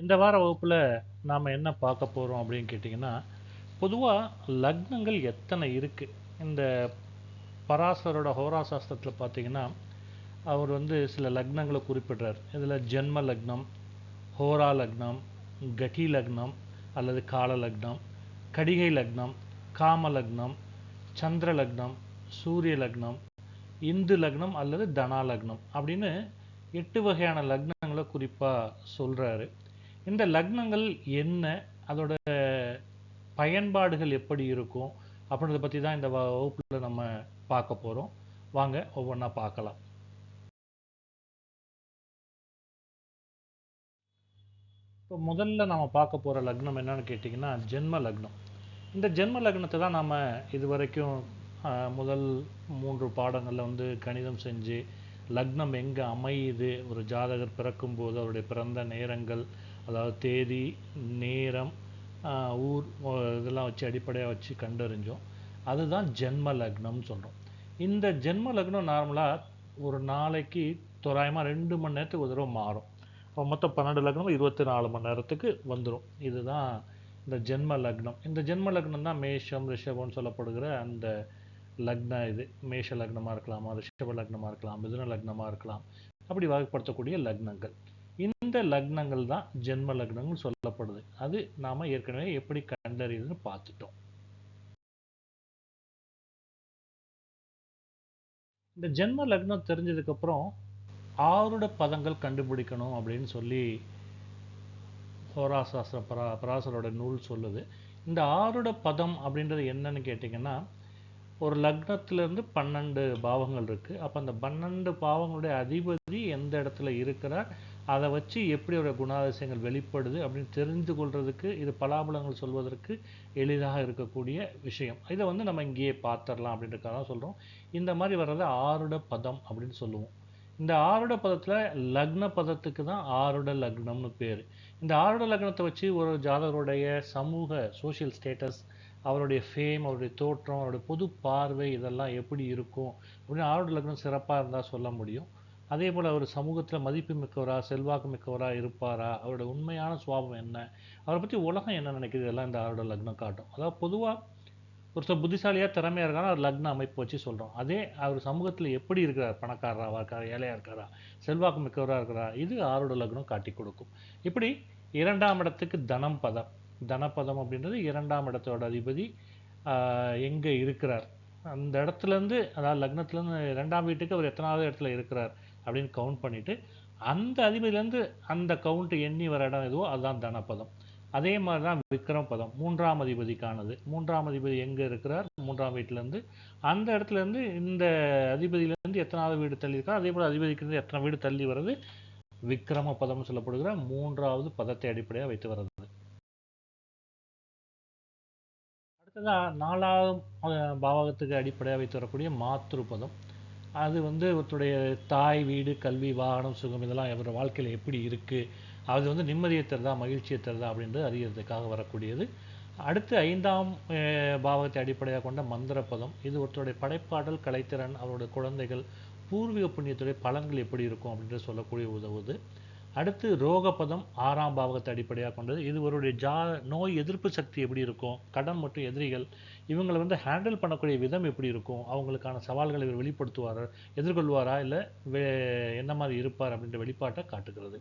இந்த வார வகுப்பில் நாம் என்ன பார்க்க போகிறோம் அப்படின்னு கேட்டிங்கன்னா, பொதுவாக லக்னங்கள் எத்தனை இருக்குது இந்த பராசரோட ஹோரா சாஸ்திரத்தில் பார்த்தீங்கன்னா, அவர் வந்து சில லக்னங்களை குறிப்பிடுறார். இதில் ஜென்ம லக்னம், ஹோரா லக்னம், கட்டி லக்னம் அல்லது கால லக்னம், கடிகை லக்னம், காம லக்னம், சந்திர லக்னம், சூரிய லக்னம், இந்து லக்னம் அல்லது தனா லக்னம் அப்படின்னு எட்டு வகையான லக்னங்களை குறிப்பாக சொல்கிறாரு இந்த லக்னங்கள் என்ன? அதோட பயன்பாடுகள் எப்படி இருக்கும்? அப்படின்றத பற்றி தான் இந்த வ வகுப்புல நம்ம பார்க்க போறோம். வாங்க ஒவ்வொன்றா பார்க்கலாம். இப்போ முதல்ல நாம பார்க்க போற லக்னம் என்னன்னு கேட்டிங்கன்னா, ஜென்ம லக்னம். இந்த ஜென்ம லக்னத்தை தான் நாம இதுவரைக்கும் அ முதல் மூன்று பாடங்கள்ல வந்து கணிதம் செஞ்சு, லக்னம் எங்க அமையுது, ஒரு ஜாதகர் பிறக்கும்போது அவருடைய பிறந்த நேரங்கள், அதாவது தேதி, நேரம், ஊர் இதெல்லாம் வச்சு அடிப்படையாக வச்சு கண்டறிஞ்சோம். அதுதான் ஜென்ம லக்னம்னு சொல்கிறோம் இந்த ஜென்ம லக்னம் நார்மலாக ஒரு நாளைக்கு தோராயமாக ரெண்டு மணி நேரத்துக்கு ஒரு தடவை மாறும். அப்ப மொத்தம் 12 லக்னம் 24 மணி நேரத்துக்கு வந்துடும் இதுதான் இந்த ஜென்ம லக்னம். இந்த ஜென்ம லக்னம் தான் மேஷம், ரிஷபம்னு சொல்லப்படுகிற அந்த லக்னம் இது. மேஷ லக்னமா இருக்கலாமா, ரிஷப லக்னமாக இருக்கலாம், மிதுன லக்னமாக இருக்கலாம். அப்படி வகைப்படுத்தக்கூடிய லக்னங்கள். இந்த லக்னங்கள் தான் ஜென்ம லக்னம்னு சொல்லப்படுது. அது நாம ஏற்கனவே எப்படி கண்டறியுதுன்னு பார்த்துட்டோம். இந்த ஜென்ம லக்னம் தெரிஞ்சதுக்கு அப்புறம் ஆருட பதங்கள் கண்டுபிடிக்கணும் அப்படின்னு சொல்லி ஹோராசாஸ்திர பரா பராசரோட நூல் சொல்லுது. இந்த ஆருட பதம் அப்படின்றது என்னன்னு கேட்டிங்கன்னா, ஒரு லக்னத்திலேருந்து பன்னெண்டு பாவங்கள் இருக்கு. அப்ப அந்த 12 பாவங்களுடைய அதிபதி எந்த இடத்துல இருக்கிறார், அதை வச்சு எப்படி அவருடைய குணாதிசயங்கள் வெளிப்படுது அப்படின்னு தெரிந்து கொள்றதுக்கு, இது பலாபலங்கள் சொல்வதற்கு எளிதாக இருக்கக்கூடிய விஷயம். இதை வந்து நம்ம இங்கேயே பார்த்துடலாம் அப்படின்றதுக்காக தான் சொல்கிறோம் இந்த மாதிரி வர்றது ஆருட பதம் அப்படின்னு சொல்லுவோம். இந்த ஆருட பதத்தில் லக்ன பதத்துக்கு தான் ஆருட லக்னம்னு பேர் இந்த ஆருட லக்னத்தை வச்சு ஒரு ஜாதகருடைய சமூக சோஷியல் ஸ்டேட்டஸ், அவருடைய ஃபேம், அவருடைய தோற்றம், அவருடைய பொது பார்வை இதெல்லாம் எப்படி இருக்கும் அப்படின்னு ஆருட லக்னம் சிறப்பாக இருந்தால் சொல்ல முடியும். அதே போல் அவர் சமூகத்தில் மதிப்பு மிக்கவரா, செல்வாக்கு மிக்கவரா இருப்பாரா, அவரோட உண்மையான சுவாபம் என்ன, அவரை பற்றி உலகம் என்ன நினைக்கிது? இதெல்லாம் இந்த அவரோட லக்னம் காட்டும். அதாவது பொதுவாக ஒருத்தர் புத்திசாலியாக திறமையாக இருக்காருன்னா அவர் லக்ன அமைப்பு வச்சு சொல்கிறோம் அதே அவர் சமூகத்தில் எப்படி இருக்கிறார், பணக்காரராக இருக்கார் ஏழையாக இருக்காரா, செல்வாக்கு மிக்கவராக இருக்கிறாரா, இது ஆரோட லக்னம் காட்டி கொடுக்கும். இப்படி இரண்டாம் இடத்துக்கு தனம் பதம். தனப்பதம் அப்படின்றது இரண்டாம் இடத்தோட அதிபதி எங்கே இருக்கிறார், அந்த இடத்துலருந்து அதாவது லக்னத்துலேருந்து இரண்டாம் வீட்டுக்கு அவர் எத்தனாவது இடத்துல இருக்கிறார்? அப்படின்னு கவுண்ட் பண்ணிட்டு, அந்த அதிபதியிலேருந்து அந்த கவுண்ட் எண்ணி வர இடம் எதுவோ அதுதான் தனபதம். அதே மாதிரி தான் விக்ரம் பதம். மூன்றாம் அதிபதிக்கானது. மூன்றாம் அதிபதி எங்க இருக்கிறார், மூன்றாம் வீட்டிலேருந்து அந்த இடத்துலேருந்து இந்த அதிபதியிலேருந்து எத்தனாவது வீடு தள்ளி அதே போல் அதிபதிக்கு எத்தனை வீடு தள்ளி வர்றது விக்கிரம பதம்னு சொல்லப்படுகிற மூன்றாவது பதத்தை அடிப்படையா வைத்து வர்றது. அடுத்ததாக நாலாவது பாவகத்துக்கு அடிப்படையா வைத்து வரக்கூடிய மாத்ரு பதம். அது வந்து ஒருத்தருடைய தாய், வீடு, கல்வி, வாகனம், சுகம் இதெல்லாம் அவரோட வாழ்க்கையில் எப்படி இருக்குது அது வந்து நிம்மதியை தருதா, மகிழ்ச்சியை தருதா அப்படின்றது அறியறதுக்காக வரக்கூடியது. அடுத்து 5ஆம் அ பாவகத்தை கொண்ட மந்திர பதம். இது ஒருத்தருடைய படைப்பாடல் கலைத்திறன், அவருடைய குழந்தைகள், பூர்வீக புண்ணியத்துடைய பலன்கள் எப்படி இருக்கும் அப்படின்ற சொல்லக்கூடிய உதவுது. அடுத்து ரோகபதம் ஆறாம் பாவகத்தை அடிப்படையாக கொண்டது. இது இவருடைய ஜா நோய் எதிர்ப்பு சக்தி எப்படி இருக்கும், கடன் மற்றும் எதிரிகள் இவங்களை வந்து ஹேண்டில் பண்ணக்கூடிய விதம் எப்படி இருக்கும், அவங்களுக்கான சவால்களை இவர் வெளிப்படுத்துவாரா, எதிர்கொள்வாரா, இல்லை வே என்ன மாதிரி இருப்பார் அப்படின்ற வெளிப்பாட்டை காட்டுகிறது.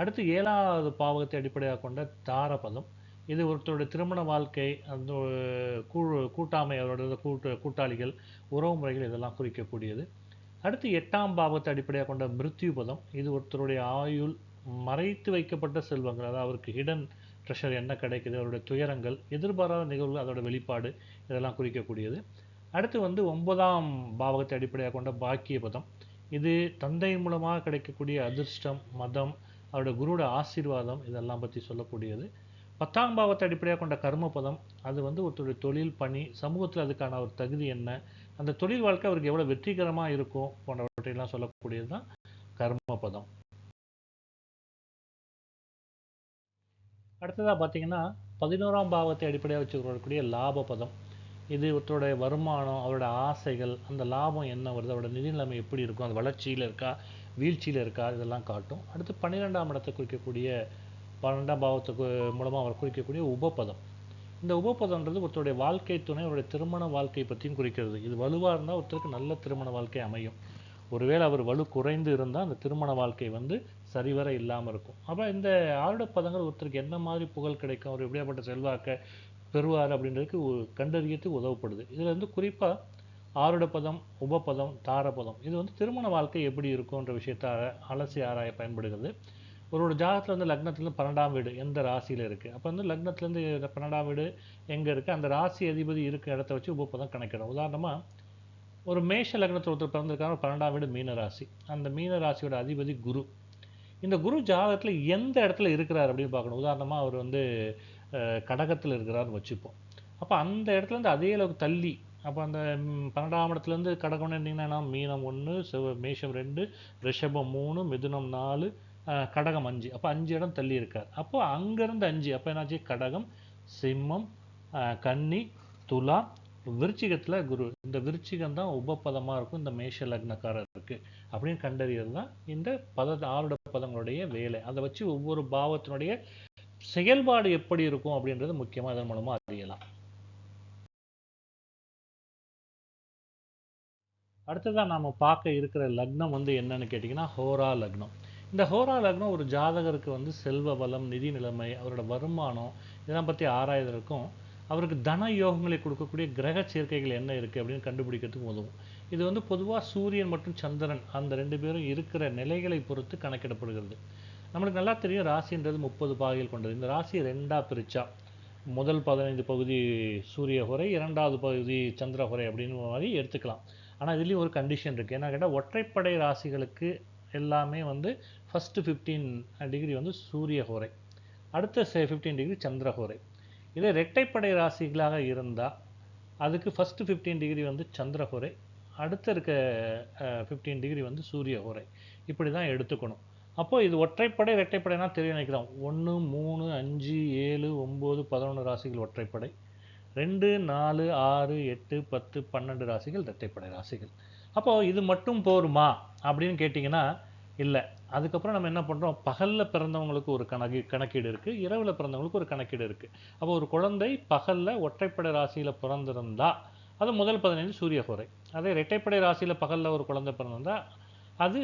அடுத்து ஏழாவது பாவகத்தை அடிப்படையாக கொண்ட தாரபதம் இது ஒருத்தருடைய திருமண வாழ்க்கை, அந்த கூ கூட்டாமை, அவரோட கூட்டு கூட்டாளிகள், உறவு முறைகள் இதெல்லாம் குறிக்கக்கூடியது. அடுத்து எட்டாம் பாவத்தை அடிப்படையாக கொண்ட மிருத்யு பதம். இது ஒருத்தருடைய ஆயுள், மறைத்து வைக்கப்பட்ட செல்வங்கள், அதாவது அவருக்கு ஹிடன் ட்ரெஷர் என்ன கிடைக்குது, அவருடைய துயரங்கள், எதிர்பாராத நிகழ்வுகள் அதோட வெளிப்பாடு இதெல்லாம் குறிக்கக்கூடியது. அடுத்து வந்து ஒன்பதாம் பாவகத்தை அடிப்படையாக கொண்ட பாக்கிய பதம். இது தந்தையின் மூலமாக கிடைக்கக்கூடிய அதிர்ஷ்டம், மதம், அவருடைய குருவோட ஆசீர்வாதம் இதெல்லாம் பற்றி சொல்லக்கூடியது. 10ஆம் பாவத்தை அடிப்படையாக கொண்ட கர்ம பதம். அது வந்து ஒருத்தருடைய தொழில், பணி, சமூகத்தில் அதுக்கான ஒரு தகுதி என்ன, அந்த தொழில் வாழ்க்கை அவருக்கு எவ்வளோ வெற்றிகரமாக இருக்கும் போன்றவற்றையெல்லாம் சொல்லக்கூடியது தான் கர்ம அடுத்ததாக பார்த்தீங்கன்னா, 11ஆம் பாவத்தை அடிப்படையாக வச்சு வரக்கூடிய லாப பதம். இது ஒருத்தருடைய வருமானம், அவருடைய ஆசைகள், அந்த லாபம் என்ன வருது, அவரோட நிதி நிலைமை எப்படி இருக்கும், அது வளர்ச்சியில் இருக்கா, வீழ்ச்சியில் இருக்கா இதெல்லாம் காட்டும். அடுத்து 12ஆம் இடத்தை குறிக்கக்கூடிய பன்னெண்டாம் பாவத்துக்கு மூலமாக அவர் குறிக்கக்கூடிய உபபதம் இந்த உபபதம்ன்றது ஒருத்தருடைய வாழ்க்கை துணை அவருடைய திருமண வாழ்க்கை பற்றியும் குறிக்கிறது இது வலுவாக இருந்தால் ஒருத்தருக்கு நல்ல திருமண வாழ்க்கை அமையும் ஒருவேளை அவர் வலு குறைந்து இருந்தால் அந்த திருமண வாழ்க்கை வந்து சரிவர இல்லாமல் இருக்கும். அப்போ இந்த ஆருடப்பதங்கள் ஒருத்தருக்கு என்ன மாதிரி புகழ் கிடைக்கும்? அவர் எப்படியாப்பட்ட செல்வாக்க பெறுவார் அப்படின்றதுக்கு உ- கண்டறியத்துக்கு உதவப்படுது. இதில் வந்து குறிப்பாக ஆருடப்பதம் உபபதம் தாரபதம் இது வந்து திருமண வாழ்க்கை எப்படி இருக்கும்ன்ற விஷயத்தை அலசி ஆராய பயன்படுகிறது. ஒருவோட ஜாதகத்தில் வந்து லக்னத்துலேருந்து பன்னெண்டாம் வீடு எந்த ராசியில் இருக்குது அப்போ வந்து லக்னத்துலேருந்து இந்த பன்னெண்டாம் வீடு எங்கே இருக்குது அந்த ராசி அதிபதி இருக்கிற இடத்த வச்சு உபபதம் கணக்கிடும் உதாரணமாக ஒரு மேஷ லக்னத்தில் ஒருத்தர் பிறந்திருக்காங்க பன்னெண்டாம் வீடு மீன ராசி அந்த மீன ராசியோட அதிபதி குரு. இந்த குரு ஜாதகத்தில் எந்த இடத்துல இருக்கிறார் அப்படின்னு பார்க்கணும். உதாரணமாக அவர் வந்து கடகத்தில் இருக்கிறார்னு வச்சுப்போம். அப்போ அந்த இடத்துலேருந்து அதே அளவுக்கு தள்ளி அப்போ அந்த பன்னெண்டாம் இடத்துலேருந்து கடகம்னு இருந்தீங்கன்னா மீனம் ஒன்று செவ மேஷம் ரெண்டு ரிஷபம் மூணு மிதுனம் நாலு கடகம் அஞ்சு. அப்போ அஞ்சு இடம் தள்ளி இருக்கார். அப்போ அங்கேருந்து அஞ்சு. அப்போ என்னாச்சு? கடகம் சிம்மம் கன்னி துலா விருச்சிகத்தில் குரு இந்த விருச்சிகம் தான் உபபதமாக இருக்கும் இந்த மேஷ லக்னக்காரருக்கு அப்படின்னு கண்டறியது தான் இந்த பத ஆருட பதங்களுடைய வேலை. அதை வச்சு ஒவ்வொரு பாவத்தினுடைய செயல்பாடு எப்படி இருக்கும் அப்படின்றது முக்கியமாக அதன் மூலமாக அறியலாம். அடுத்ததாக நாம் பார்க்க இருக்கிற லக்னம் வந்து என்னன்னு கேட்டிங்கன்னா ஹோரா லக்னம். இந்த ஹோரா லக்னம் ஒரு ஜாதகருக்கு வந்து செல்வ வளம் நிதி நிலைமை அவரோட வருமானம் இதெல்லாம் பற்றி ஆராய்வதற்கும் அவருக்கு தன யோகங்களை கொடுக்கக்கூடிய கிரக சேர்க்கைகள் என்ன இருக்குது அப்படின்னு கண்டுபிடிக்கிறதுக்கு உதவும். இது வந்து பொதுவாக சூரியன் மற்றும் சந்திரன் அந்த ரெண்டு பேரும் இருக்கிற நிலைகளை பொறுத்து கணக்கிடப்படுகிறது. நம்மளுக்கு நல்லா தெரியும் ராசின்றது முப்பது பாகைகள் கொண்டது. இந்த ராசி ரெண்டாக பிரிச்சா. முதல் பதினைந்து பகுதி சூரிய உரை இரண்டாவது பகுதி சந்திர உரை அப்படின்னு மாதிரி எடுத்துக்கலாம். ஆனால் இதுலேயும் ஒரு கண்டிஷன் இருக்குது ஏன்னா கேட்டால் ஒற்றைப்படை ராசிகளுக்கு எல்லாமே வந்து ஃபஸ்ட்டு ஃபிஃப்டீன் டிகிரி வந்து சூரிய ஹோரை. அடுத்த ஃபிஃப்டீன் டிகிரி சந்திர ஹோரை. இதே ரெட்டைப்படை ராசிகளாக இருந்தால் அதுக்கு ஃபஸ்ட்டு ஃபிஃப்டீன் டிகிரி வந்து சந்திர ஹோரை அடுத்த இருக்க ஃபிஃப்டீன் டிகிரி வந்து சூரிய குறை இப்படி தான் எடுத்துக்கணும். அப்போது இது ஒற்றைப்படை ரெட்டைப்படைனா தெரிய நினைக்கிறோம் ஒன்று மூணு அஞ்சு ஏழு ஒம்பது பதினொன்று ராசிகள் ஒற்றைப்படை. ரெண்டு நாலு ஆறு எட்டு பத்து பன்னெண்டு ராசிகள் இரட்டைப்படை ராசிகள். அப்போது இது மட்டும் போருமா அப்படின்னு கேட்டிங்கன்னா இல்லை. அதுக்கப்புறம் நம்ம என்ன பண்ணுறோம் பகலில் பிறந்தவங்களுக்கு ஒரு கணக்கு கணக்கீடு இருக்குது இரவில் பிறந்தவங்களுக்கு ஒரு கணக்கீடு இருக்குது அப்போ ஒரு குழந்தை பகலில் ஒற்றைப்படை ராசியில் பிறந்திருந்தா அது முதல் பதினைந்து சூரிய அதே இரட்டைப்படை ராசியில் பகலில் ஒரு குழந்தை பிறந்திருந்தா அது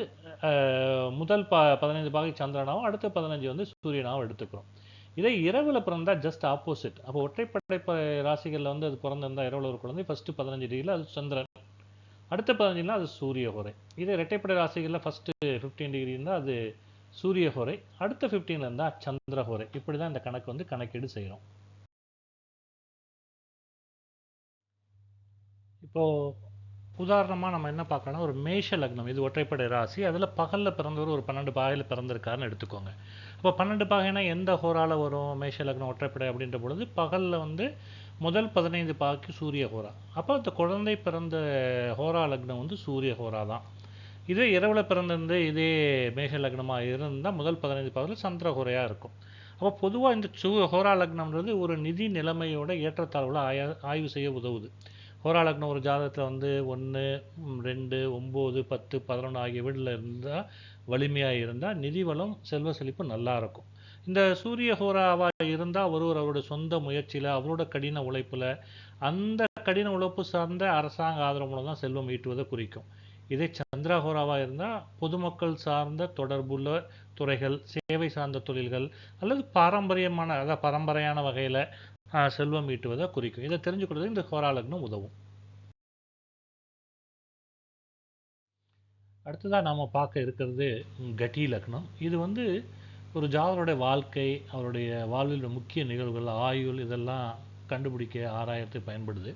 முதல் ப பதினைந்து பாகை சந்திரனாகவும் அடுத்த பதினஞ்சு வந்து சூரியனாகவும் எடுத்துக்கிறோம். இதே இரவில் பிறந்தா ஜஸ்ட் ஆப்போசிட் அப்போ ஒற்றைப்படை ப ராசிகளில் வந்து அது பிறந்திருந்தால் இரவில் ஒரு குழந்தை ஃபஸ்ட்டு பதினஞ்சு டிகிரியில் அது சந்திரன். அடுத்த பதினஞ்சுனா அது சூரிய ஹோரை இதே இரட்டைப்படை ராசிகளில் ஃபஸ்ட்டு ஃபிஃப்டீன் டிகிரி இருந்தால் அது சூரிய ஹோரை அடுத்த ஃபிஃப்டீனில் இருந்தால் சந்திர ஹோரை இப்படி தான் இந்த கணக்கு வந்து கணக்கீடு செய்கிறோம் இப்போது உதாரணமாக நம்ம என்ன பார்க்கணும் ஒரு மேஷ லக்னம். இது ஒற்றைப்படை ராசி. அதில் பகலில் பிறந்தவர் ஒரு பன்னெண்டு பாகையில் பிறந்திருக்காருன்னு எடுத்துக்கோங்க. அப்போ பன்னெண்டு பாகைனா எந்த ஹோரால வரும்? மேஷ லக்னம் ஒற்றைப்படை அப்படின்ற பொழுது பகலில் வந்து முதல் பதினைந்து பாக்கு சூரிய ஹோரா. அப்போ அந்த குழந்தை பிறந்த ஹோரா லக்னம் வந்து சூரிய ஹோரா தான். இதே இரவில் பிறந்திருந்து இதே மேக லக்னமாக இருந்தால் முதல் பதினைந்து பாகத்தில் சந்திர ஹோரையாக இருக்கும். அப்போ பொதுவாக இந்த சூ ஹோரா லக்னம்ன்றது ஒரு நிதி நிலைமையோட ஏற்றத்தாழ்வுல ஆய ஆய்வு செய்ய உதவுது. ஹோரா லக்னம் ஒரு ஜாதகத்தில் வந்து ஒன்று ரெண்டு ஒம்பது பத்து பதினொன்று ஆகிய வீடில் இருந்தால் வலிமையாக இருந்தால் நிதி வளம் செல்வ செழிப்பு நல்லாயிருக்கும் இந்த சூரிய ஹோராவாக இருந்தால் ஒருவர் அவருடைய சொந்த முயற்சியில் அவரோட கடின உழைப்பில் அந்த கடின உழைப்பு சார்ந்த அரசாங்க ஆதரவு மூலம் தான் செல்வம் ஈட்டுவதை குறிக்கும். இதே சந்திரா ஹோராவாக இருந்தால் பொதுமக்கள் சார்ந்த தொடர்புள்ள துறைகள் சேவை சார்ந்த தொழில்கள் அல்லது பாரம்பரியமான அதாவது பரம்பரையான வகையில் செல்வம் ஈட்டுவதை குறிக்கும். இதை தெரிஞ்சுக்கிறது இந்த ஹோரா லக்னம் உதவும். அடுத்ததாக நாம் பார்க்க இருக்கிறது கட்டி லக்னம். இது வந்து ஒரு ஜாதகருடைய வாழ்க்கை அவருடைய வாழ்வில் முக்கிய நிகழ்வுகள் ஆயுள் இதெல்லாம் கண்டுபிடிக்க ஆராயத்துக்கு பயன்படுது.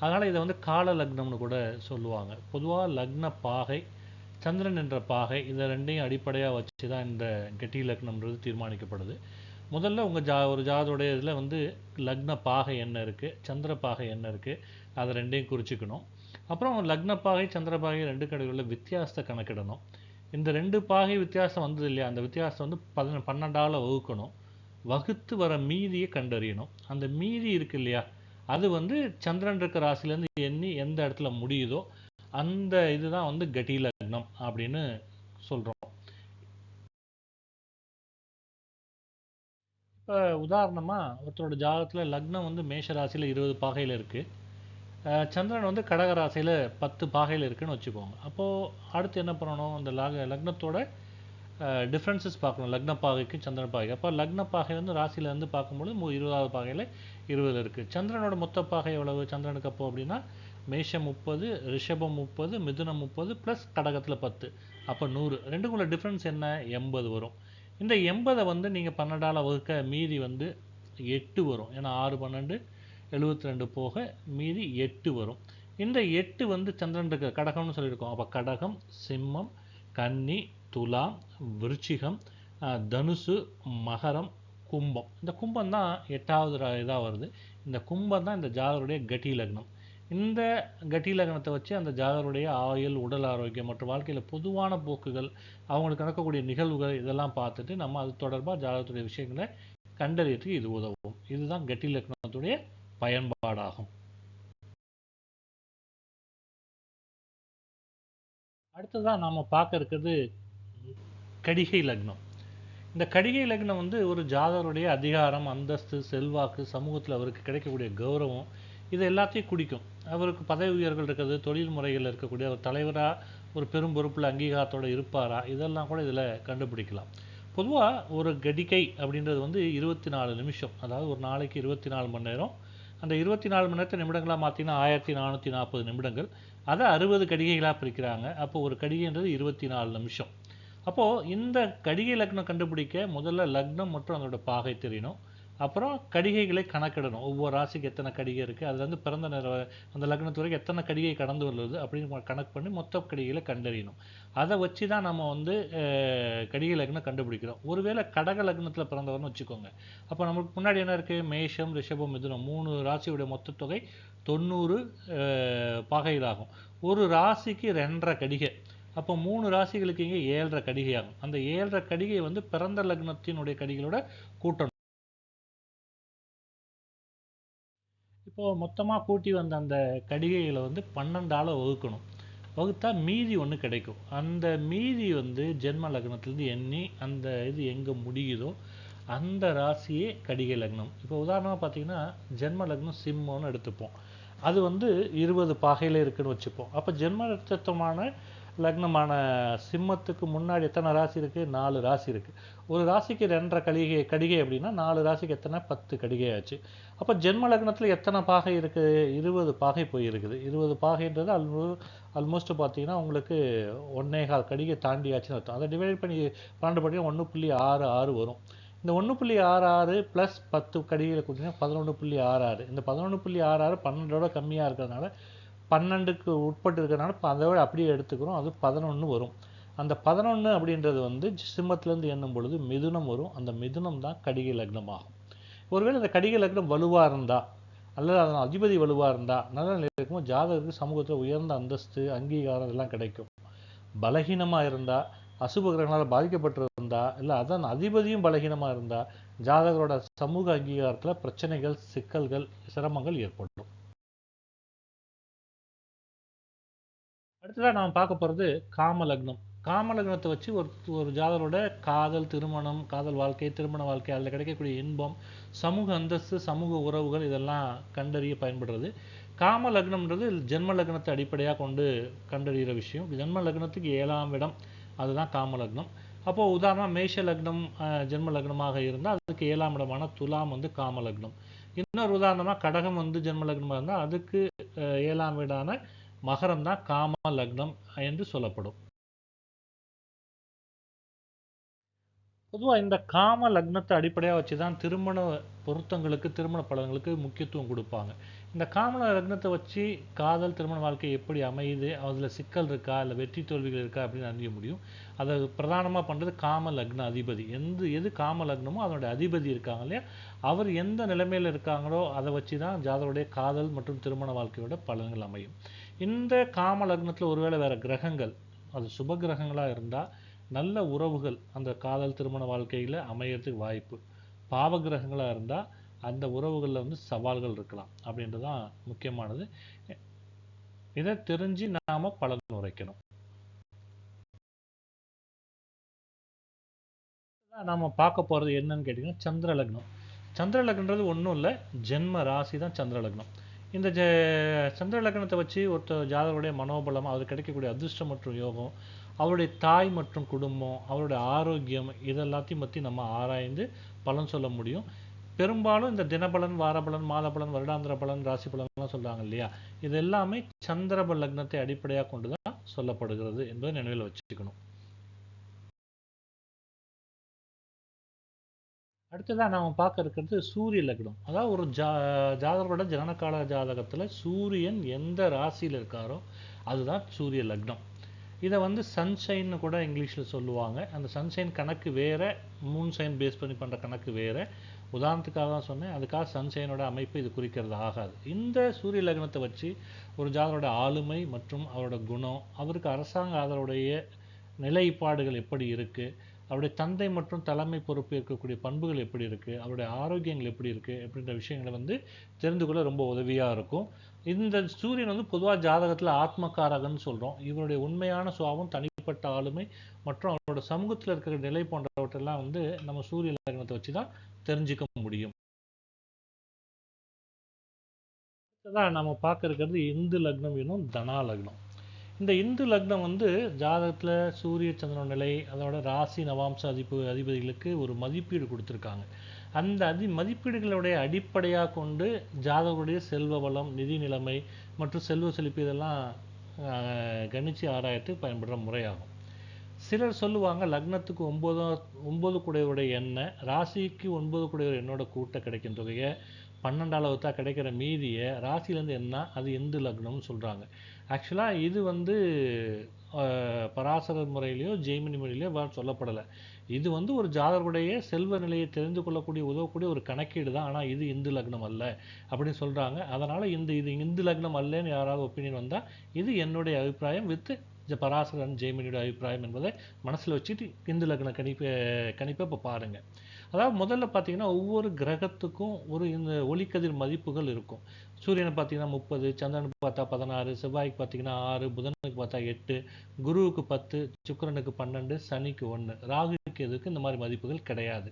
அதனால் இதை வந்து கால லக்னம்னு கூட சொல்லுவாங்க. பொதுவாக லக்ன பாகை சந்திரன் என்ற பாகை இதை ரெண்டையும் அடிப்படையாக வச்சு தான் இந்த கெட்டி லக்னம்ன்றது தீர்மானிக்கப்படுது. முதல்ல உங்கள் ஜா ஒரு ஜாதோடைய இதில் வந்து லக்ன பாகை என்ன இருக்குது சந்திர பாகை என்ன இருக்குது அதை ரெண்டையும் குறிச்சிக்கணும். அப்புறம் லக்ன பாகை சந்திர பாகை ரெண்டு கடைகளில் வித்தியாசத்தை கணக்கிடணும். இந்த ரெண்டு பாகை வித்தியாசம் வந்தது இல்லையா? அந்த வித்தியாசம் வந்து பதின பன்னெண்டால் வகுக்கணும். வகுத்து வர மீதியை கண்டறியணும். அந்த மீதி இருக்கு இல்லையா? அது வந்து சந்திரன் இருக்க ராசிலேருந்து எண்ணி எந்த இடத்துல முடியுதோ அந்த இதுதான் வந்து கட்டி லக்னம் அப்படின்னு சொல்கிறோம் இப்போ உதாரணமாக ஒருத்தரோட ஜாதகத்தில் லக்னம் வந்து மேஷ ராசியில் இருபது பாகையில் இருக்குது சந்திரன் வந்து கடக ராசியில் பத்து பாகையில் இருக்குன்னு வச்சுக்கோங்க. அப்போது அடுத்து என்ன பண்ணணும்? அந்த லக லக்னத்தோட டிஃப்ரென்சஸ் பார்க்கணும். லக்ன பாகைக்கு சந்திரன் பாகை. அப்போ லக்ன பாகை வந்து ராசியில இருந்து பார்க்கும்பொழுது மு இருபதாவது பாகையில் இருபது இருக்குது சந்திரனோட மொத்த பாகை எவ்வளவு? சந்திரனுக்கு அப்போ அப்படின்னா மேஷம் முப்பது ரிஷபம் முப்பது மிதுனம் முப்பது ப்ளஸ் கடகத்தில் பத்து. அப்போ நூறு. ரெண்டுக்குள்ள டிஃப்ரென்ஸ் என்ன? எண்பது வரும். இந்த எண்பதை வந்து நீங்கள் பன்னெண்டால் வகுக்க மீதி வந்து எட்டு வரும். ஏன்னா ஆறு பன்னெண்டு எழுபத்தி ரெண்டு போக மீதி எட்டு வரும். இந்த எட்டு வந்து சந்திரனுக்கு கடகம்னு சொல்லியிருக்கோம். அப்போ கடகம் சிம்மம் கன்னி துலாம் விருச்சிகம் தனுசு மகரம் கும்பம். இந்த கும்பம் தான் எட்டாவது இதாக வருது. இந்த கும்பம் தான் இந்த ஜாதருடைய கட்டி லக்னம். இந்த கட்டி லக்னத்தை வச்சு அந்த ஜாதகருடைய ஆயுள் உடல் ஆரோக்கியம் மற்றும் வாழ்க்கையில் பொதுவான போக்குகள் அவங்களுக்கு நடக்கக்கூடிய நிகழ்வுகள் இதெல்லாம் பார்த்துட்டு நம்ம அது தொடர்பாக ஜாதகத்துடைய விஷயங்களை கண்டறியத்துக்கு இது உதவும். இதுதான் கட்டி லக்னத்துடைய பயன்பாடாகும். அடுத்ததான் நாம பார்க்க இருக்கிறது கடிகை லக்னம். இந்த கடிகை லக்னம் வந்து ஒரு ஜாதகருடைய அதிகாரம் அந்தஸ்து செல்வாக்கு சமூகத்தில் அவருக்கு கிடைக்கக்கூடிய கௌரவம் இது எல்லாத்தையும் குடிக்கும் அவருக்கு பதவி உயர்கள் இருக்கிறது தொழில் முறைகள் இருக்கக்கூடிய ஒரு தலைவராக ஒரு பெரும் பொறுப்பில் அங்கீகாரத்தோட இருப்பாரா இதெல்லாம் கூட இதில் கண்டுபிடிக்கலாம். பொதுவாக ஒரு கடிகை அப்படின்றது வந்து இருபத்தி நாலு நிமிஷம் அதாவது ஒரு நாளைக்கு இருபத்தி நாலு மணி நேரம் அந்த இருபத்தி நாலு மணி நேரத்தை நிமிடங்களாக மாற்றினா ஆயிரத்தி நானூற்றி நாற்பது நிமிடங்கள். அதை அறுபது கடிகைகளாக பிரிக்கிறாங்க. அப்போ ஒரு கடிகைன்றது இருபத்தி நாலு நிமிஷம். அப்போது இந்த கடிகை லக்னம் கண்டுபிடிக்க முதல்ல லக்னம் மற்றும் அதோட பாகை தெரியணும். அப்புறம் கடிகைகளை கணக்கிடணும். ஒவ்வொரு ராசிக்கு எத்தனை கடிகை இருக்குது அதுலேருந்து பிறந்த நிற அந்த லக்னத்து வரைக்கும் எத்தனை கடிகை கடந்து வருது அப்படின்னு கணக்கு பண்ணி மொத்த கடிகைகளை கண்டறியணும். அதை வச்சு தான் நம்ம வந்து கடிகை லக்னம் கண்டுபிடிக்கிறோம். ஒருவேளை கடக லக்னத்தில் பிறந்தவர்னு வச்சுக்கோங்க. அப்போ நமக்கு முன்னாடி என்ன இருக்குது மேஷம் ரிஷபம் மிதுனம் மூணு ராசியுடைய மொத்த தொகை தொண்ணூறு அஹ், பாகைகளாகும். ஒரு ராசிக்கு ரெண்டரை கடிகை. அப்போ மூணு ராசிகளுக்கு இங்கே ஏழரை கடிகை ஆகும் அந்த ஏழரை கடிகை வந்து பிறந்த லக்னத்தினுடைய கடிகளோட கூட்டணும். இப்போது மொத்தமாக கூட்டி வந்த அந்த கடிகைகளை வந்து பன்னெண்டால் வகுக்கணும். வகுத்தா மீதி ஒன்று கிடைக்கும். அந்த மீதி வந்து ஜென்ம லக்னத்திலேருந்து எண்ணி அந்த இது எங்கே முடியுதோ அந்த ராசியே கடிகை லக்னம். இப்போ உதாரணமாக பார்த்தீங்கன்னா ஜென்ம லக்னம் சிம்மம்னு எடுத்துப்போம். அது வந்து இருபது பாகையில் இருக்குன்னு வச்சுப்போம். அப்போ ஜென்ம நட்சத்திரமான லக்னமான சிம்மத்துக்கு முன்னாடி எத்தனை ராசி இருக்குது நாலு ராசி இருக்குது ஒரு ராசிக்கு ரெண்டரை கடிகை கடிகை அப்படின்னா நாலு ராசிக்கு எத்தனை? பத்து கடிகை ஆச்சு. அப்போ ஜென்ம லக்னத்தில் எத்தனை பாகை இருக்குது இருபது பாகை போயிருக்குது. இருபது பாகைன்றது அல்மோ ஆல்மோஸ்ட் பார்த்தீங்கன்னா உங்களுக்கு ஒன்னே கால் கடிகை தாண்டியாச்சுன்னு அர்த்தம். அதை டிவைட் பண்ணி பன்னெண்டு பார்த்தீங்கன்னா ஒன்று புள்ளி ஆறு ஆறு வரும். இந்த ஒன்று புள்ளி ஆறு ஆறு ப்ளஸ் பத்து கடிகையில் கொடுத்தீங்கன்னா பதினொன்று புள்ளி ஆறு ஆறு. இந்த பதினொன்று புள்ளி ஆறு ஆறு பன்னெண்டோட கம்மியாக இருக்கிறதுனால பன்னெண்டுக்கு உட்பட்டு இருக்கிறனால அதை விட அப்படியே எடுத்துக்கிறோம். அது பதினொன்று வரும். அந்த பதினொன்று அப்படின்றது வந்து சிம்மத்திலேருந்து எண்ணும் பொழுது மிதுனம் வரும். அந்த மிதுனம் தான் கடிகை லக்னமாகும். ஒருவேளை அந்த கடிகை லக்னம் வலுவாக இருந்தா அல்லது அதன் அதிபதி வலுவாக இருந்தா நல்ல நிலையில் இருக்கும்? ஜாதகருக்கு சமூகத்தில் உயர்ந்த அந்தஸ்து அங்கீகாரம் இதெல்லாம் கிடைக்கும். பலகீனமாக இருந்தா அசுப கிரகங்களால் பாதிக்கப்பட்டிருந்தா இல்லை அதன் அதிபதியும் பலகீனமாக இருந்தா ஜாதகரோட சமூக அங்கீகாரத்தில் பிரச்சனைகள் சிக்கல்கள் சிரமங்கள் ஏற்படும். அடுத்ததாக நாம் பார்க்க போகிறது காமலக்னம். காமலக்னத்தை வச்சு ஒரு ஒரு ஜாதகரோட காதல் திருமணம் காதல் வாழ்க்கை திருமண வாழ்க்கை அதில் கிடைக்கக்கூடிய இன்பம் சமூக அந்தஸ்து சமூக உறவுகள் இதெல்லாம் கண்டறிய பயன்படுறது. காம லக்னம்ன்றது ஜென்ம லக்னத்தை அடிப்படையாக கொண்டு கண்டறிகிற விஷயம். ஜென்ம லக்னத்துக்கு ஏழாம் இடம் அதுதான் காம லக்னம் அப்போது உதாரணம் மேஷ லக்னம் அஹ், ஜென்ம லக்னமாக இருந்தால் அதுக்கு ஏழாம் இடமான துலாம் வந்து காம லக்னம் இன்னொரு உதாரணமாக கடகம் வந்து ஜென்ம லக்னமாக இருந்தால் அதுக்கு ஏழாம் வீடான மகரம் தான் காம லக்னம் என்று சொல்லப்படும். பொதுவாக இந்த காம லக்னத்தை அடிப்படையாக வச்சு தான் திருமண பொருத்தங்களுக்கு திருமண பலன்களுக்கு முக்கியத்துவம் கொடுப்பாங்க. இந்த காம லக்னத்தை வச்சு காதல் திருமண வாழ்க்கை எப்படி அமையுது அதில் சிக்கல் இருக்கா இல்லை வெற்றி தோல்விகள் இருக்கா அப்படின்னு அறிய முடியும். அதை பிரதானமாக பண்ணுறது காம லக்ன அதிபதி. எந்த எது காம லக்னமோ அதனுடைய அதிபதி இருக்காங்க இல்லையா? அவர் எந்த நிலைமையில் இருக்காங்களோ அதை வச்சு தான் ஜாதகருடைய காதல் மற்றும் திருமண வாழ்க்கையோட பலன்கள் அமையும். இந்த காம லக்னத்தில் ஒருவேளை வேற கிரகங்கள் அது சுப கிரகங்களாக இருந்தால் நல்ல உறவுகள் அந்த காதல் திருமண வாழ்க்கையில் அமையறதுக்கு வாய்ப்பு. பாவ கிரகங்களாக இருந்தால் அந்த உறவுகளில் வந்து சவால்கள் இருக்கலாம் அப்படின்றது தான் முக்கியமானது. இதை தெரிஞ்சு நாம பலன் உரைக்கணும். நாம பார்க்க போறது என்னன்னு கேட்டிங்கன்னா சந்திர லக்னம். சந்திர லக்னன்றது ஒன்றும் இல்லை ஜென்ம ராசி தான் சந்திர லக்னம். இந்த ஜ சந்திர லக்னத்தை வச்சு ஒருத்தர் ஜாதகருடைய மனோபலம் அவர் கிடைக்கக்கூடிய அதிர்ஷ்டம் மற்றும் யோகம் அவருடைய தாய் மற்றும் குடும்பம் அவருடைய ஆரோக்கியம் இதெல்லாத்தையும் பற்றி நம்ம ஆராய்ந்து பலன் சொல்ல முடியும். பெரும்பாலும் இந்த தினபலன் வாரபலன் மாதபலன் வருடாந்திர பலன் ராசி பலன்லாம் சொல்கிறாங்க இல்லையா? இது எல்லாமே சந்திரப லக்னத்தை அடிப்படையாக கொண்டு தான் சொல்லப்படுகிறது என்பதை நினைவில் வச்சுக்கணும். அடுத்ததாக நாம் பார்க்க இருக்கிறது சூரிய லக்னம். அதாவது ஒரு ஜா ஜாதகரோட ஜனனகால ஜாதகத்தில் சூரியன் எந்த ராசியில் இருக்காரோ அதுதான் சூரிய லக்னம். இதை வந்து சன்ஷைன்னு கூட இங்கிலீஷில் சொல்லுவாங்க. அந்த சன்ஷைன் கணக்கு வேறு மூன் சைன் பேஸ் பண்ணி பண்ணுற கணக்கு வேறு. உதாரணத்துக்காக தான் சொன்னேன். அதுக்காக சன்ஷைனோட அமைப்பு இது குறிக்கிறது ஆகாது. இந்த சூரிய லக்னத்தை வச்சு ஒரு ஜாதகரோட ஆளுமை மற்றும் அவரோட குணம் அவருக்கு அரசாங்க அதனுடைய நிலைப்பாடுகள் எப்படி இருக்குது அவருடைய தந்தை மற்றும் தலைமை பொறுப்பு இருக்கக்கூடிய பண்புகள் எப்படி இருக்குது அவருடைய ஆரோக்கியங்கள் எப்படி இருக்குது அப்படின்ற விஷயங்களை வந்து தெரிந்து கொள்ள ரொம்ப உதவியாக இருக்கும். இந்த சூரியன் வந்து பொதுவாக ஜாதகத்தில் ஆத்மகாரகன்னு சொல்கிறோம் இவருடைய உண்மையான சுபாவம் தனிப்பட்ட ஆளுமை மற்றும் அவரோட சமூகத்தில் இருக்கிற நிலை போன்றவற்றெல்லாம் வந்து நம்ம சூரிய லக்னத்தை வச்சு தான் தெரிஞ்சுக்க முடியும். தான் நம்ம பார்க்க இருக்கிறது இந்து லக்னம் என்னும் தனா லக்னம். இந்த இந்து லக்னம் வந்து ஜாதகத்தில் சூரிய சந்திரன் நிலை அதோட ராசி நவாம்ச அதிப்பு அதிபதிகளுக்கு ஒரு மதிப்பீடு கொடுத்துருக்காங்க. அந்த அதி மதிப்பீடுகளுடைய அடிப்படையாக கொண்டு ஜாதகருடைய செல்வ வளம் நிதி நிலைமை மற்றும் செல்வ செழிப்பு இதெல்லாம் கணிச்சு ஆராயத்து பயன்படுற முறையாகும். சிலர் சொல்லுவாங்க லக்னத்துக்கு ஒன்பதாம் ஒன்பது குடையுடைய எண்ணெய் ராசிக்கு ஒன்பது குடையோட எண்ணோட கூட்ட கிடைக்கும் தொகையை பன்னெண்டால் தான் கிடைக்கிற மீதியை ராசியிலேருந்து என்ன அது இந்து லக்னம்னு சொல்கிறாங்க ஆக்சுவலாக இது வந்து பராசரர் முறையிலையோ ஜெய்மினி முறையிலையோ வேறு சொல்லப்படலை. இது வந்து ஒரு ஜாதகருடைய செல்வ நிலையை தெரிந்து கொள்ளக்கூடிய உதவக்கூடிய ஒரு கணக்கீடு தான். ஆனால் இது இந்து லக்னம் அல்ல அப்படின்னு சொல்கிறாங்க அதனால் இந்த இது இந்து லக்னம் அல்லன்னு யாராவது ஒப்பீனியன் வந்தால் இது என்னுடைய அபிப்பிராயம் வித் பராசரன் ஜெய்மினியோட அபிப்பிராயம் என்பதை மனசில் வச்சுட்டு இந்து லக்ன கணிப்பை கணிப்பை இப்போ பாருங்கள் அதாவது முதல்ல பார்த்தீங்கன்னா ஒவ்வொரு கிரகத்துக்கும் ஒரு இந்த ஒளிக்கதிர் மதிப்புகள் இருக்கும். சூரியனை பார்த்தீங்கன்னா முப்பது சந்திரனுக்கு பார்த்தா பதினாறு செவ்வாய்க்கு பார்த்தீங்கன்னா ஆறு புதனுக்கு பார்த்தா எட்டு குருவுக்கு பத்து சுக்கரனுக்கு பன்னெண்டு சனிக்கு ஒன்று ராகுக்கு எதுக்கு இந்த மாதிரி மதிப்புகள் கிடையாது.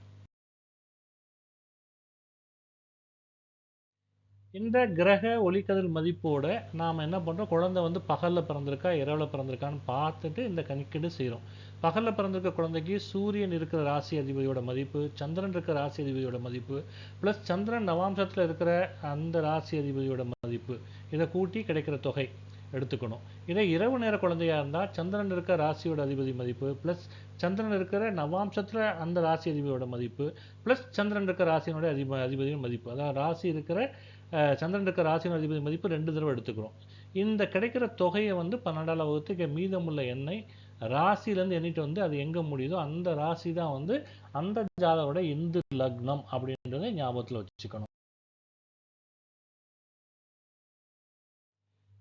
இந்த கிரக ஒளிக்கதிர் மதிப்போட நாம் என்ன பண்ணுறோம் குழந்தை வந்து பகலில் பிறந்திருக்கா இரவில் பிறந்திருக்கான்னு பார்த்துட்டு இந்த கணக்கீடு செய்கிறோம் பகலில் பிறந்திருக்க குழந்தைக்கு சூரியன் இருக்கிற ராசி அதிபதியோட மதிப்பு சந்திரன் இருக்கிற ராசி அதிபதியோட மதிப்பு ப்ளஸ் சந்திரன் நவாம்சத்தில் இருக்கிற அந்த ராசி அதிபதியோட மதிப்பு. இதை கூட்டி கிடைக்கிற தொகை எடுத்துக்கணும். இதே இரவு நேர குழந்தையாக இருந்தால் சந்திரன் இருக்கிற ராசியோட அதிபதி மதிப்பு ப்ளஸ் சந்திரன் இருக்கிற நவாம்சத்தில் அந்த ராசி அதிபதியோட மதிப்பு ப்ளஸ் சந்திரன் இருக்கிற ராசியினுடைய அதிப அதிபதியின் மதிப்பு. அதாவது ராசி இருக்கிற சந்திரன் இருக்கிற ராசியின் அதிபதி மதிப்பு ரெண்டு தடவை எடுத்துக்கிறோம். இந்த கிடைக்கிற தொகையை வந்து பன்னெண்டாம் வகுத்துக்கு மீதமுள்ள எண்ணெய் ராசிலேருந்து எண்ணிட்டு வந்து அது எங்கே முடியுதோ அந்த ராசி தான் வந்து அந்த ஜாதகோட இந்து லக்னம் அப்படின்றத ஞாபகத்தில் வச்சுக்கணும்.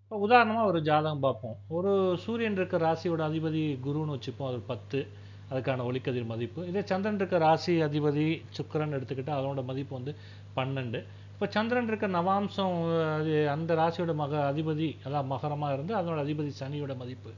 இப்போ உதாரணமாக ஒரு ஜாதகம் பார்ப்போம். ஒரு சூரியன் இருக்க ராசியோட அதிபதி குருன்னு வச்சுப்போம். அது பத்து. அதுக்கான ஒளிக்கதிர் மதிப்பு. இதே சந்திரன் இருக்க ராசி அதிபதி சுக்கரன் எடுத்துக்கிட்டால் அதனோட மதிப்பு வந்து பன்னெண்டு. இப்போ சந்திரன் இருக்க நவாம்சம் அது அந்த ராசியோட மக அதிபதி அதான் மகரமாக இருந்து அதனோட அதிபதி சனியோட மதிப்பு.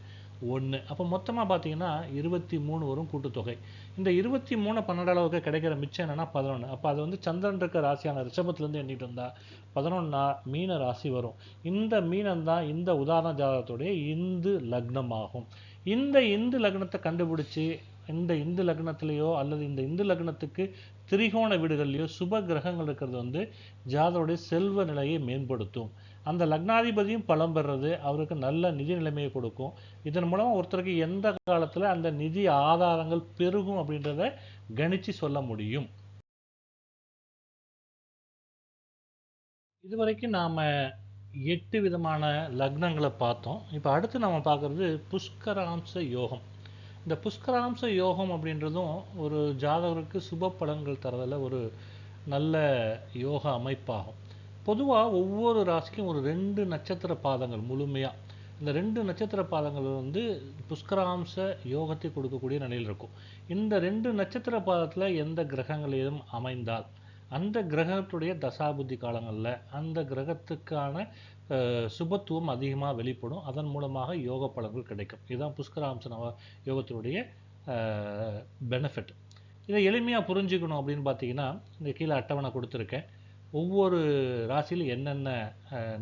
ஒன்று அப்போ மொத்தமாக பார்த்தீங்கன்னா இருபத்தி மூணு வரும் கூட்டுத்தொகை. இந்த இருபத்தி மூணு பன்னெண்டு அளவுக்கு கிடைக்கிற மிச்சம் என்னன்னா பதினொன்று அப்போ அது வந்து சந்திரன் இருக்க ராசியான ரிஷபத்துலேருந்து எண்ணிட்டு வந்தா பதினொன்னா மீன ராசி வரும். இந்த மீனம் தான் இந்த உதாரண ஜாதகத்துடைய இந்து லக்னம் ஆகும் இந்த இந்து லக்னத்தை கண்டுபிடிச்சு இந்த இந்து லக்னத்திலேயோ அல்லது இந்த இந்து லக்னத்துக்கு திரிகோண வீடுகள்லையோ சுப கிரகங்கள் இருக்கிறது வந்து ஜாதகருடைய செல்வ நிலையை மேம்படுத்தும். அந்த லக்னாதிபதியும் பலம் பெறுறது அவருக்கு நல்ல நிதி நிலைமையை கொடுக்கும். இதன் மூலமாக ஒருத்தருக்கு எந்த காலத்தில் அந்த நிதி ஆதாரங்கள் பெருகும் அப்படின்றத கணிச்சு சொல்ல முடியும். இதுவரைக்கும் நாம் எட்டு விதமான லக்னங்களை பார்த்தோம். இப்போ அடுத்து நம்ம பார்க்குறது புஷ்கராம்ச யோகம். இந்த புஷ்கராம்ச யோகம் அப்படின்றதும் ஒரு ஜாதகருக்கு சுப பலன்கள் தரதில் ஒரு நல்ல யோக அமைப்பாகும். பொதுவாக ஒவ்வொரு ராசிக்கும் ஒரு ரெண்டு நட்சத்திர பாதங்கள் முழுமையாக இந்த ரெண்டு நட்சத்திர பாதங்கள் வந்து புஷ்கராம்ச யோகத்தை கொடுக்கக்கூடிய நிலையில் இருக்கும். இந்த ரெண்டு நட்சத்திர பாதத்தில் எந்த கிரகங்களையும் அமைந்தால் அந்த கிரகத்துடைய தசாபுத்தி காலங்களில் அந்த கிரகத்துக்கான சுபத்துவம் அதிகமாக வெளிப்படும். அதன் மூலமாக யோக பலன்கள் கிடைக்கும். இதுதான் புஷ்கராம்ச நவ யோகத்தினுடைய பெனிஃபிட் இதை எளிமையாக புரிஞ்சுக்கணும் அப்படின்னு பார்த்தீங்கன்னா இந்த கீழே அட்டவணை கொடுத்துருக்கேன். ஒவ்வொரு ராசியிலும் என்னென்ன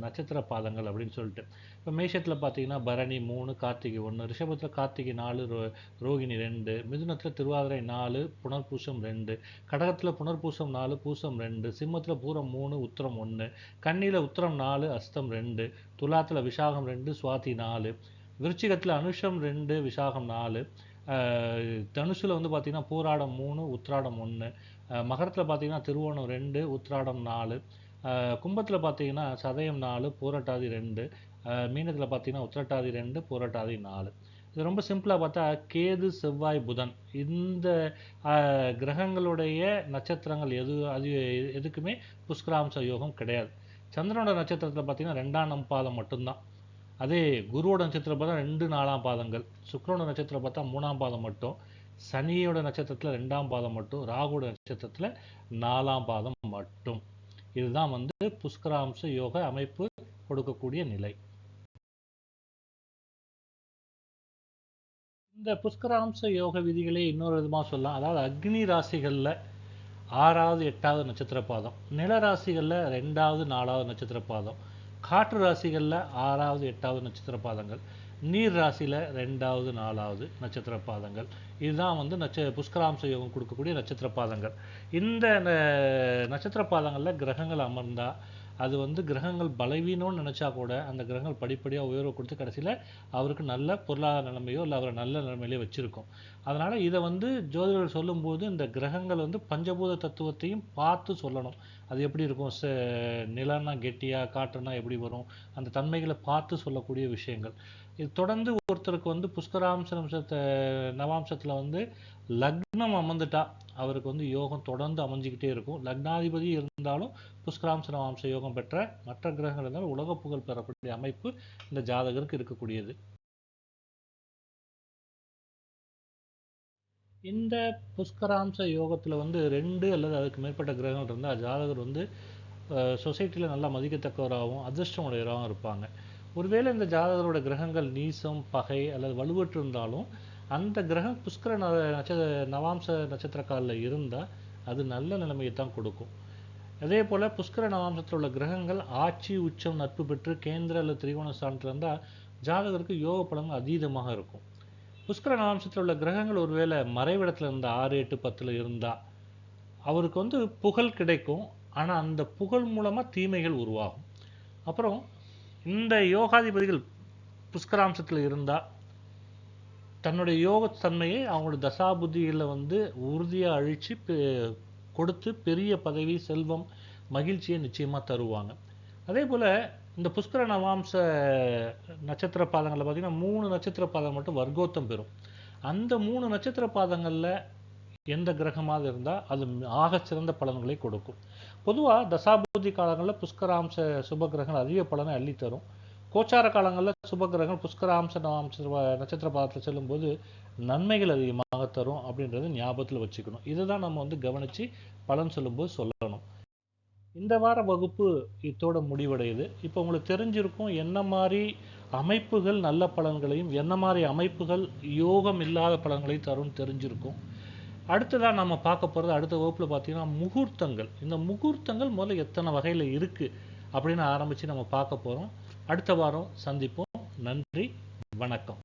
நட்சத்திர பாதங்கள் அப்படின்னு சொல்லிட்டு. இப்போ மேஷத்தில் பார்த்தீங்கன்னா பரணி மூணு கார்த்திகை ஒன்று ரிஷபத்தில் கார்த்திகை நாலு ரோ ரோகிணி ரெண்டு மிதுனத்தில் திருவாதிரை நாலு புனர்பூசம் ரெண்டு கடகத்தில் புனர்பூசம் நாலு பூசம் ரெண்டு சிம்மத்தில் பூரம் மூணு உத்திரம் ஒன்று கண்ணியில் உத்திரம் நாலு அஸ்தம் ரெண்டு துலாத்தில் விசாகம் ரெண்டு சுவாதி நாலு விருச்சிகத்தில் அனுஷம் ரெண்டு விசாகம் நாலு தனுஷில் வந்து பார்த்திங்கன்னா பூராடம் மூணு உத்ராடம் ஒன்று மகரத்தில் பார்த்தீங்கன்னா திருவோணம் ரெண்டு உத்ராடம் நாலு கும்பத்தில் பார்த்தீங்கன்னா சதயம் நாலு பூரட்டாதி ரெண்டு மீனத்தில் பார்த்தீங்கன்னா உத்திரட்டாதி ரெண்டு பூரட்டாதி நாலு. இது ரொம்ப சிம்பிளாக பார்த்தா கேது செவ்வாய் புதன். இந்த கிரகங்களுடைய நட்சத்திரங்கள் எது அது எதுக்குமே புஷ்கராம்ச யோகம் கிடையாது. சந்திரனோட நட்சத்திரத்தில் பார்த்தீங்கன்னா ரெண்டாம் நம் பாதம் மட்டும்தான். அதே குருவோட நட்சத்திரம் பார்த்தா ரெண்டு நாலாம் பாதங்கள். சுக்கரனோட நட்சத்திரம் பார்த்தா மூணாம் பாதம் மட்டும். சனியோட நட்சத்திரத்தில் ரெண்டாம் பாதம் மட்டும் ராகுவோட நட்சத்திரத்தில் நாலாம் பாதம் மட்டும். இதுதான் வந்து புஷ்கராம்ச யோக அமைப்பு கொடுக்கக்கூடிய நிலை. இந்த புஷ்கராம்ச யோக விதிகளே இன்னொரு விதமாக சொல்லலாம். அதாவது அக்னி ராசிகளில் ஆறாவது எட்டாவது நட்சத்திர பாதம். நில ராசிகளில் ரெண்டாவது நாலாவது நட்சத்திர பாதம். காற்று ராசிகளில் ஆறாவது எட்டாவது நட்சத்திர பாதங்கள். நீர் ராசியில் ரெண்டாவது நாலாவது நட்சத்திர பாதங்கள். இதுதான் வந்து நட்ச புஷ்கராம்ச யோகம் கொடுக்கக்கூடிய நட்சத்திர பாதங்கள் இந்த நட்சத்திர பாதங்களில் கிரகங்கள் அமர்ந்தால் அது வந்து கிரகங்கள் பலவீனம்னு நினச்சா கூட அந்த கிரகங்கள் படிப்படியாக உயர்வு கொடுத்து கடைசியில் அவருக்கு நல்ல பொருளாதார நிலைமையோ இல்லை அவரை நல்ல நிலைமையிலே வச்சுருக்கும். அதனால் இதை வந்து ஜோதிடர்கள் சொல்லும்போது இந்த கிரகங்கள் வந்து பஞ்சபூத தத்துவத்தையும் பார்த்து சொல்லணும். அது எப்படி இருக்கும்? ச நிலன்னா கெட்டியாக காற்றுனா எப்படி வரும்? அந்த தன்மைகளை பார்த்து சொல்லக்கூடிய விஷயங்கள். இது தொடர்ந்து ஒருத்தருக்கு வந்து புஷ்கராம்ச நவாம்சத்தில் வந்து லக்னம் அமர்ந்துட்டா அவருக்கு வந்து யோகம் தொடர்ந்து அமைஞ்சிக்கிட்டே இருக்கும். லக்னாதிபதி இருந்தாலும் புஷ்கராம்ச நவாம்ச யோகம் பெற்ற மற்ற கிரகங்கள் இருந்தாலும் உலக புகழ் பெறக்கூடிய அமைப்பு இந்த ஜாதகருக்கு இருக்கக்கூடியது. இந்த புஷ்கராம்ச யோகத்தில் வந்து ரெண்டு அல்லது அதுக்கு மேற்பட்ட கிரகங்கள் இருந்தால் ஜாதகர் வந்து சொசைட்டியில் நல்லா மதிக்கத்தக்கவராகவும் அதிர்ஷ்டமுடையவராகவும் இருப்பாங்க. ஒருவேளை இந்த ஜாதகரோட கிரகங்கள் நீசம் பகை அல்லது வலுவற்று இருந்தாலும் அந்த கிரகம் புஷ்கர ந நட்ச நவாம்ச நட்சத்திரக்காலில் இருந்தால் அது நல்ல நிலைமையை தான் கொடுக்கும். அதே போல் புஷ்கர நவாம்சத்தில் உள்ள கிரகங்கள் ஆட்சி உச்சம் நட்பு பெற்று கேந்திர அல்லது திரிகோண ஸ்தானத்தில் இருந்தால் ஜாதகருக்கு யோக பலன்கள் அதீதமாக இருக்கும். புஷ்கர நவாம்சத்தில் உள்ள கிரகங்கள் ஒருவேளை மறைவிடத்தில் இருந்த ஆறு எட்டு பத்தில் இருந்தால் அவருக்கு வந்து புகழ் கிடைக்கும். ஆனால் அந்த புகழ் மூலமாக தீமைகள் உருவாகும். அப்புறம் இந்த யோகாதிபதிகள் புஷ்கராம்சத்தில் இருந்தால் தன்னுடைய யோகத்தன்மையை அவங்களோட தசாபுத்தியில் வந்து உறுதியாக அழித்து பெ- கொடுத்து பெரிய பதவி செல்வம் மகிழ்ச்சியை நிச்சயமாக தருவாங்க. அதே போல் இந்த புஷ்கர நவாம்ச நட்சத்திர பாதங்களில் பார்த்தீங்கன்னா மூணு நட்சத்திர பாதம் மட்டும் வர்க்கோத்தம் பெறும். அந்த மூணு நட்சத்திர பாதங்களில் எந்த கிரகமாக இருந்தால் அது ஆக சிறந்த பலன்களை கொடுக்கும். பொதுவாக தசாபூதி காலங்களில் புஷ்கராம்ச சுப கிரகங்கள் அதிக பலனை அள்ளி தரும். கோச்சார காலங்களில் சுபகிரகங்கள் புஷ்கராம்ச நவாம்ச நட்சத்திர பாதத்தில் செல்லும்போது நன்மைகள் அதிகமாக தரும் அப்படின்றத ஞாபகத்தில் வச்சுக்கணும். இதை தான் நம்ம வந்து கவனித்து பலன் சொல்லும்போது சொல்லணும். இந்த வார வகுப்பு இத்தோட முடிவடையுது. இப்போ உங்களுக்கு தெரிஞ்சிருக்கும் என்ன மாதிரி அமைப்புகள் நல்ல பலன்களையும் என்ன மாதிரி அமைப்புகள் யோகம் இல்லாத பலன்களையும் தரும்னு தெரிஞ்சிருக்கும். அடுத்ததாக நம்ம பார்க்க போகிறது அடுத்த வகுப்பில் பார்த்தீங்கன்னா முகூர்த்தங்கள். இந்த முகூர்த்தங்கள் முதல்ல எத்தனை வகையில் இருக்குது அப்படின்னு ஆரம்பித்து நம்ம பார்க்க போகிறோம் அடுத்த வாரம் சந்திப்போம். நன்றி வணக்கம்.